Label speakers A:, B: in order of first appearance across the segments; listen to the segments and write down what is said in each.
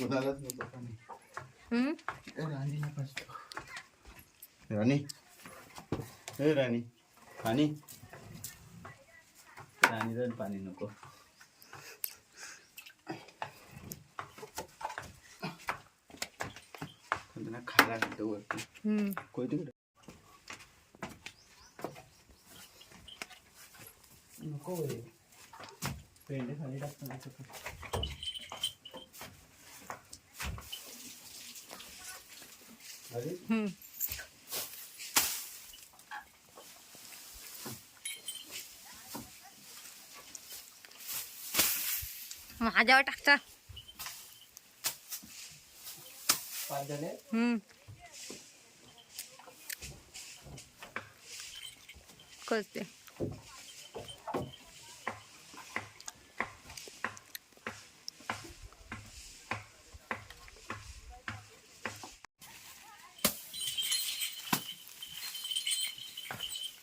A: कोणालाच नको कोणालाच नको पाणी
B: हम्म?
A: ए, राणीला पाजतो राणी हे राणी पाणी राणीला पाणी नको त्यांना खायला घालतो वरती
B: हम्म.
A: कोयती कुठे नको होय. पेंडे खाली टाकतो अरे
B: हम्म. माझ्यावर टाकता
A: पाच झाले
B: हम्म. करते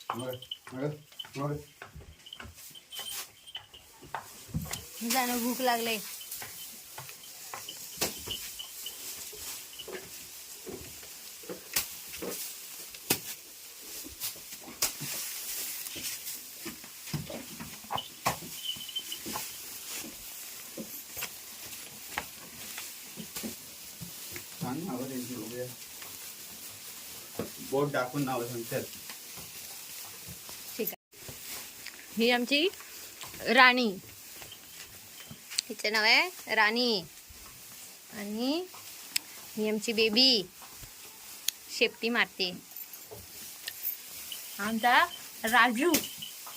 A: मग मग मग
B: जाणं भूक लागले.
A: बोट टाकून नावं सांगतात.
B: ठीक आहे. ही आमची राणी. हिचं नाव आहे राणी. आणि ही आमची बेबी शेपटी मारते. आमचा राजू.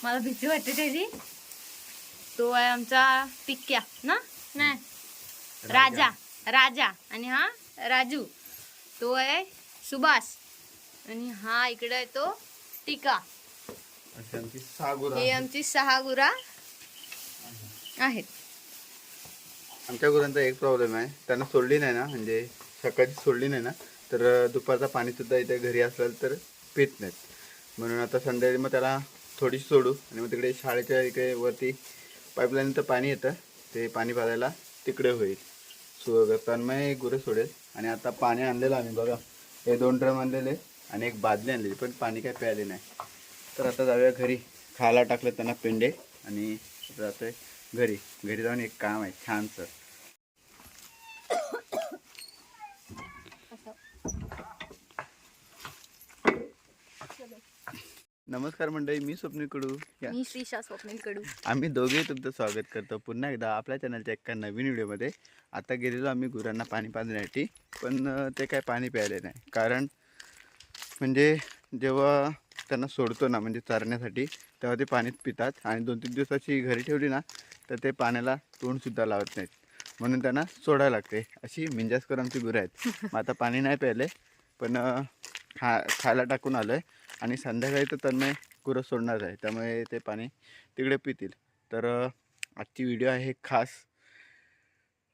B: मला भीती वाटते त्याची. तो आहे आमचा पिक्या ना? नाही. राजा. राजा. आणि हा राजू. तो आहे सुभाष. आणि हा इकडे आहे तो टिका.
A: अशी आमची सागुरा
B: हे आमची सहा गुरा आहेत.
A: आमच्या गुरांचा एक प्रॉब्लेम आहे. त्यांना सोडली नाही ना म्हणजे सकाळची सोडली नाही ना तर दुपारचा पाणीसुद्धा इथे घरी असलं तर पित नाहीत. म्हणून आता संध्याकाळी मग त्याला थोडीशी सोडू आणि मग तिकडे शाळेच्या इकडे वरती पाईपलाईन तर पाणी येतं. ते पाणी भरायला तिकडे होईल. सो तन्मय गुरं सोडेल. आणि आता पाणी आणलेलं आम्ही बघा. हे दोन ड्रम आणलेले आणि एक बादली आणलेली पण पाणी काय प्यायले नाही. तर आता जाऊया घरी. खायला टाकलं त्यांना पेंडे आणि आता घरी. घरी जाऊन एक काम आहे छानसं. नमस्कार मंडळी मी स्वप्नील कडू. या.
B: मी श्रीशा स्वप्नील कडू.
A: आम्ही दोघेही तुमचं स्वागत करतो पुन्हा एकदा आपल्या चॅनलच्या एका नवीन व्हिडिओमध्ये. आता गेलेलो आम्ही गुरांना पाणी पाजण्यासाठी पण अं, ते काय पाणी प्यायले नाही. कारण म्हणजे जेव्हा त्यांना सोडतो ना म्हणजे चारण्यासाठी तेव्हा ते पाणीच पितात. आणि दोन तीन दिवसाची घरी ठेवली ना तर ते पाण्याला तोंडसुद्धा लावत नाहीत. म्हणून त्यांना सोडायला लागते. अशी मिंजासकर आमची गुरं आहेत. मग आता पाणी नाही प्यायले पण अं, खा खायला टाकून आलो आहे आणि संध्याकाळी तर तन्मय गुरं सोडणार आहे. त्यामुळे ते पाणी तिकडे पितील. तर आजची व्हिडिओ आहे खास.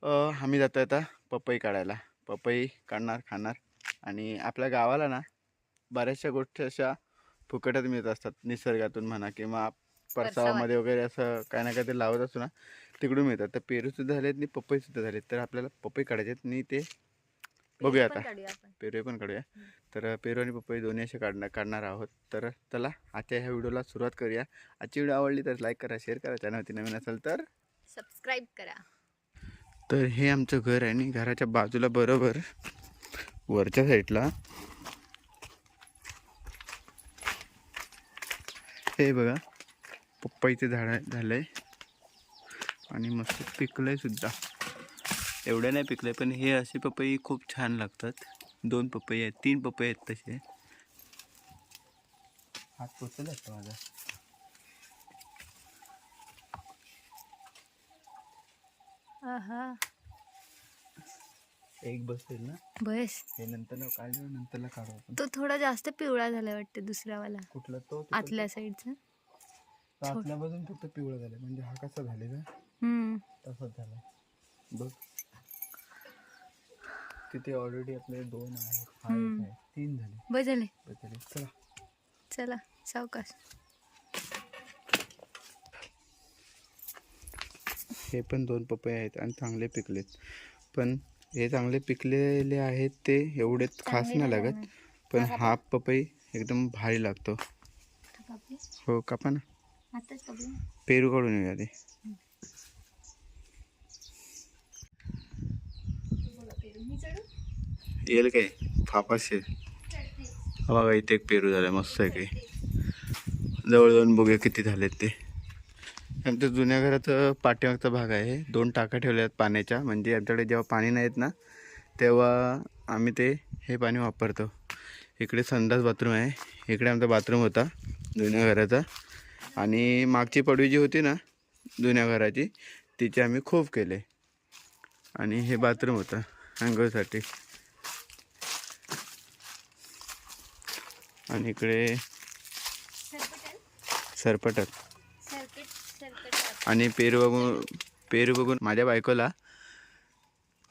A: आम्ही जातो आता पपई काढायला. पपई काढणार खाणार. आणि आपल्या गावाला ना बऱ्याचशा गोष्टी अशा फुकटात मिळत असतात. निसर्गातून म्हणा किंवा परसावामध्ये वगैरे असं काय ना काय ते लावत असतो ना तिकडून मिळतात. तर पेरूसुद्धा झालेत आणि पपईसुद्धा झालेत. तर आपल्याला पपई काढायचे आहेत आणि ते बघूया आता. पेरू पण काढूया. तर पेरू आणि पपई दोन्ही असे काढणार काढणार आहोत. तर चला आजच्या ह्या व्हिडिओला सुरुवात करूया. आजची व्हिडिओ आवडली तर लाईक करा शेअर करा. चॅनलवरती नवीन असेल तर
B: सबस्क्राईब करा.
A: तर हे आमचं घर आहे आणि घराच्या बाजूला बरोबर वरच्या साईडला हे बघा पप्पाईचे झाड झालंय. आणि मस्त पिकलंय सुद्धा. एवढ्या नाही पिकलंय पण हे असे पपई खूप छान लागतात. दोन पपई आहेत तीन पपई आहेत तसे. हात पोचला माझा? एक बसेल ना?
B: बस.
A: हे नंतर काढलं नंतरला काढू आपण.
B: तो थोडा जास्त पिवळा झाला वाटतं दुसऱ्यावाला.
A: कुठला? तो तिकडचा?
B: आतल्या साईडचा.
A: तर आतल्या बाजून फक्त पिवळं झालं म्हणजे हा कसा झालेला?
B: हम्म.
A: तसाच झाला बघ. तिथे ऑलरेडी आपले दोन आहेत आहे तीन झाले.
B: बस झाले.
A: चला.
B: चला सावकाश.
A: हे पण दोन पपई आहेत आणि चांगले पिकलेत. पण हे चांगले पिकलेले आहेत ते एवढेच खास नाही लागत पण हा पपई एकदम भारी लागतो. हो कापा ना.
B: आताच
A: पेरू काढून येऊया ते येईल काय? फापाशे बघा इथे एक पेरू झाला मस्त आहे काही. जवळ जाऊन बघूया किती झालेत ते. आमच्या जुन्या घरात पाठीमागचा भाग आहे. दोन टाका ठेवल्या आहेत पाण्याच्या. म्हणजे आमच्याकडे जेव्हा पाणी नाहीत ना तेव्हा आम्ही ते हे पाणी वापरतो. इकडे संडास बाथरूम आहे. इकडे आमचा बाथरूम होता जुन्या घराचा. आणि मागची पडवी जी होती ना जुन्या घराची तिचे आम्ही खूप केले. आणि हे बाथरूम होतं अंघोळीसाठी. आणि इकडे सरपटल आणि पेरू बघून पेरू बघून माझ्या बायकोला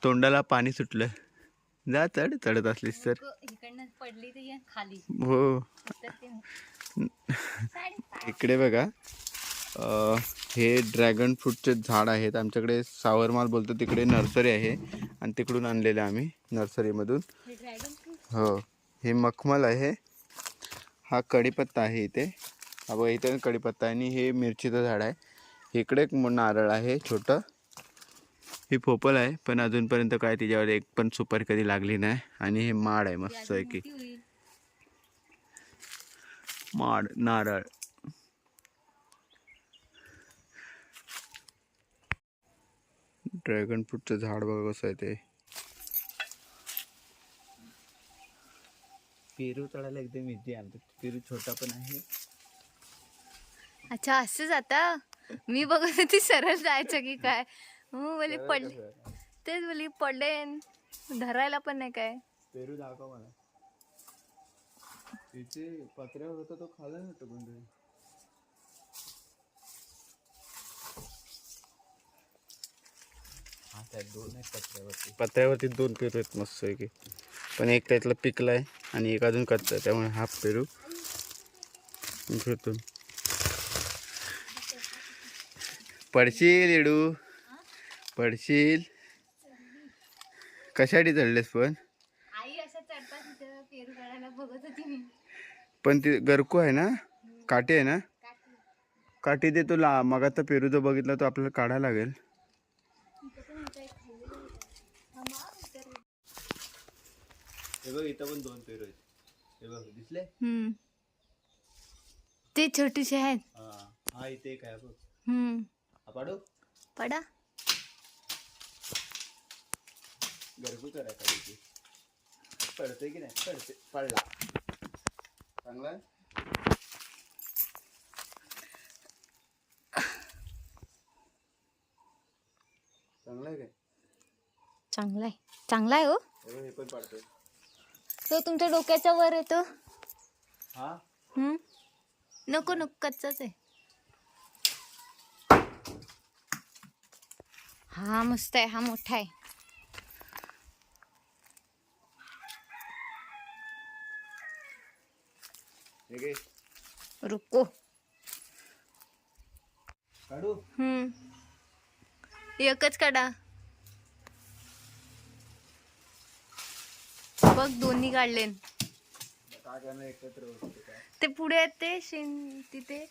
A: तोंडाला पाणी सुटलं. जा चढ चढत असलीस तर. हो. इकडे बघा. हे ड्रॅगन फ्रूटचे झाड आहेत. आमच्याकडे सावरमाल बोलतो तिकडे नर्सरी आहे. आणि तिकडून आणलेले आम्ही नर्सरीमधून.
B: हे
A: हो. हे मखमल आहे. हा कढीपत्ता आहे इथे. हा बघा इथे कढीपत्ता आहे आणि हे मिरचीचं झाड आहे. इकडे एक नारळ आहे छोटं. ही पोपल आहे पण अजूनपर्यंत काय तिच्यावर एक पण सुपारी कधी लागली नाही. आणि हे माड आहे मस्त आहे की माड नारळ. ड्रॅगन फ्रूटचं झाड बघा कसं आहे ते. पेरू चढायला एकदम इझी आहे. आमचं पेरू छोटा पण आहे.
B: अच्छा असंच आता? मी बघत होती सरळ जायचं की काय? हो बोली पडले. तेच बोली पडले. धरायला पण नाही काय.
A: पेरू दाखव मला. तिथे पत्र्यावर होता तो खाला नव्हतं कोणतरी हा त्यात दोन आहेत पत्र्यावरती. पत्र्यावरती दोन पेरू आहेत मस्त आहे की पण एक त्यातला पिकला आहे आणि एक अजून कच्चा आहे त्यामुळे हा पेरू घेतो पडशील येडू पडशील. कशासाठी चढलेस पण? पण ते गरकू आहे ना? काठी आहे ना? काठी. दे तो ला मगाचा पेरू जो बघितला तो आपल्याला काढायला लागेल. हे बघ इथं पण दोन पेरू आहेत. हे बघ दिसले?
B: हम्म. ते छोटीसे आहेत.
A: हा हा इथे एक आहे बघ.
B: हम्म.
A: हा पाडू?
B: पडा.
A: पडते की नाही? पडते पडला. चांगला? आहे? चांगला आहे काय?
B: चांगला आहे. चांगला आहे हो.
A: हे
B: तो तुमच्या डोक्याच्या वर येतो.
A: हा?
B: हम्म? नको नको कच्चाच आहे. हा मस्त आहे. हा मोठा आहे. रुको.
A: काढू?
B: हम्म. एकच काढा. बघ दोन्ही काढले. ते पुढे आहेत ते शेण तिथे?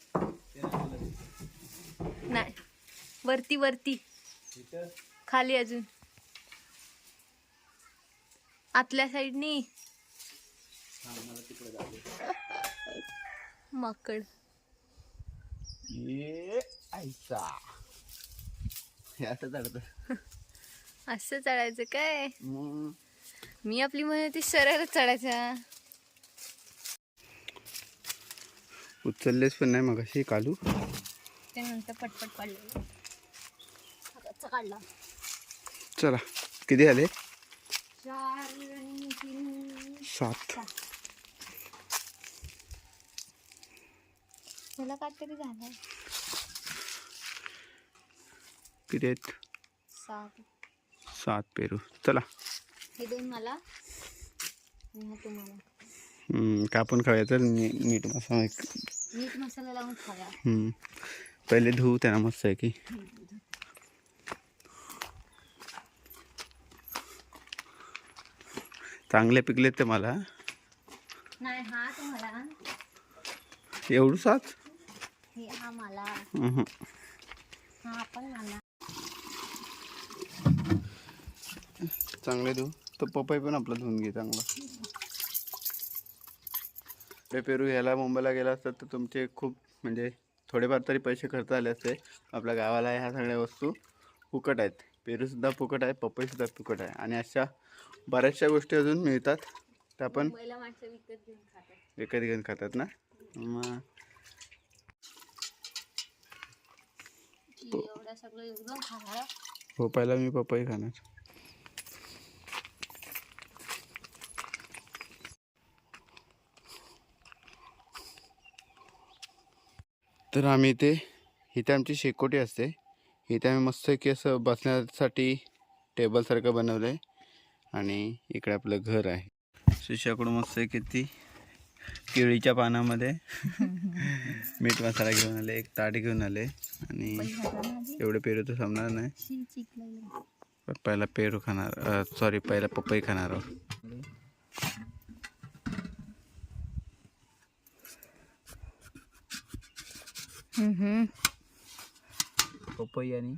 A: नाही.
B: वरती वरती. खाली अजून. आतल्या साईडनी. माकड.
A: असं
B: चढायचं काय? मी आपली म्हणत होती सरळ चढायचा.
A: उचललेस पण नाही मग अशी कालू.
B: ते नंतर पटपट पडले काढला.
A: चला किती आले
B: चार आणि तीन.
A: सात.
B: मला काहीतरी झालं
A: किती आहेत?
B: सात.
A: सात पेरू. चला.
B: हे दोन मला. तुम्हाला.
A: कापून खाऊया तर नी नीट मसा
B: मीठ मसाला लावून
A: हम्म. पहिले धुवू त्यांना मस्त आहे की. चांगले पिकलेत ते मला.
B: नाही हा तुम्हाला.
A: एवढं
B: हे हा मला. हा पण मला
A: चांगले धुवू तर पपई पण आपला धुवून घे चांगला. ते पेरू घ्यायला मुंबईला गेला असतात तर तुमचे खूप म्हणजे थोडेफार तरी पैसे खर्च आले असते. आपल्या गावाला ह्या सगळ्या वस्तू फुकट आहेत. पेरूसुद्धा फुकट आहे पपईसुद्धा फुकट आहे. आणि अशा बऱ्याचशा गोष्टी अजून मिळतात. त्या पण
B: विकत घेऊन खातात.
A: ना? मग हो पहिला मी पपई खाणार. तर आम्ही इथे इथे आमची शेकोटी असते. इथे आम्ही मस्त की असं बसण्यासाठी टेबलसारखं बनवलं आहे आणि इकडे आपलं घर आहे. शिष्याकडून मस्त आहे किती केळीच्या पानामध्ये मीठ मसाला घेऊन आले एक ताट घेऊन आले. आणि एवढे पेरू तर संपणार नाही. पहिला पेरू खाणार सॉरी पहिला पपई खाणार आहोत. पपई आणि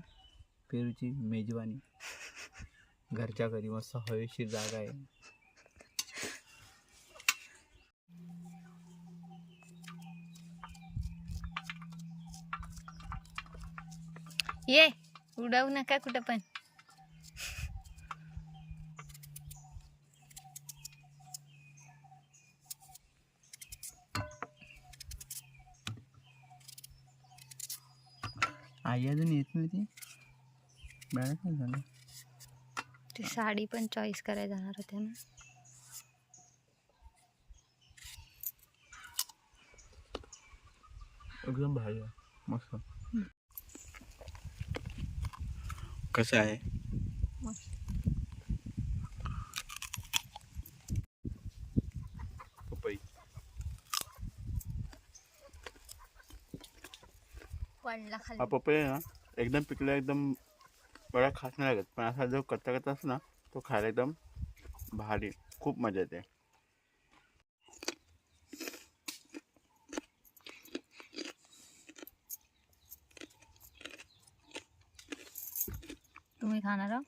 A: पेरूची मेजवानी. घरच्या घरी मस्त हवेशीर जागा आहे.
B: ये उडवू नका कुठं पण.
A: आई अजून येत नाही ती बॅग काय झालं?
B: ते साडी पण चॉईस करायला जाणार होते ना.
A: एकदम भारी आहे. मस्त. कसं आहे? हा पपई ना एकदम पिकला एकदम बडा खास नाही लागत पण असा जो कच्चा कच्चा असतो ना तो खायला एकदम भारी खूप मज़ा येते
B: तुम्ही खाणार?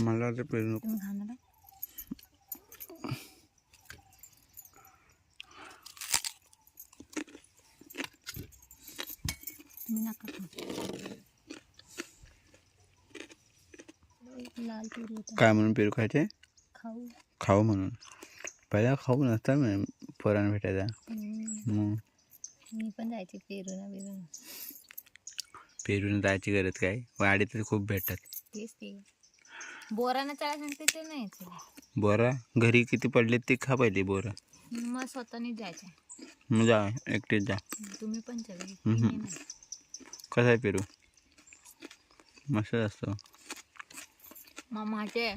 A: मला ते पेरू नको
B: तुम्ही खाणार पेरू होता
A: काय म्हणून पेरू खायचे?
B: खाऊ.
A: खाऊ म्हणून. पहिला खाऊ नसता मग पोरानं भेटायचा. मग?
B: मी पण जायचे पेरू ना बिरू
A: पेरून जायची गरज काय? वाडी तर खूप भेटतात.
B: तेच ते बोरानं चला सांगते ते नाही
A: बोरा? घरी किती पडले ते खा पाहिजे बोरा.
B: मग स्वतःने जायचं.
A: मग जा एकटेच जा.
B: तुम्ही पण. मी नाही.
A: कसं आहे पेरू? मस्त असतो.
B: मग माझे.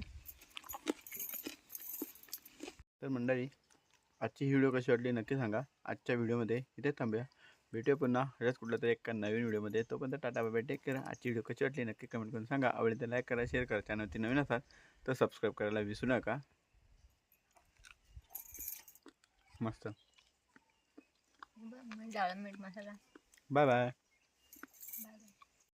A: तर मंडळी आजची व्हिडिओ कशी वाटली नक्की सांगा. आजच्या व्हिडिओमध्ये इथे थांबूया. भेटूया पुन्हा अशाच कुठल्या तरी एका नवीन व्हिडिओमध्ये. तोपर्यंत टाटा बाय टेक करा आजची व्हिडिओ कशी वाटली नक्की कमेंट करून सांगा. आवडली तर लाईक करा शेअर करा. चॅनलवरती नवीन असाल तर सबस्क्राईब करायला विसरू नका. मस्त.
B: डाळ मीठ मसाला.
A: Bye bye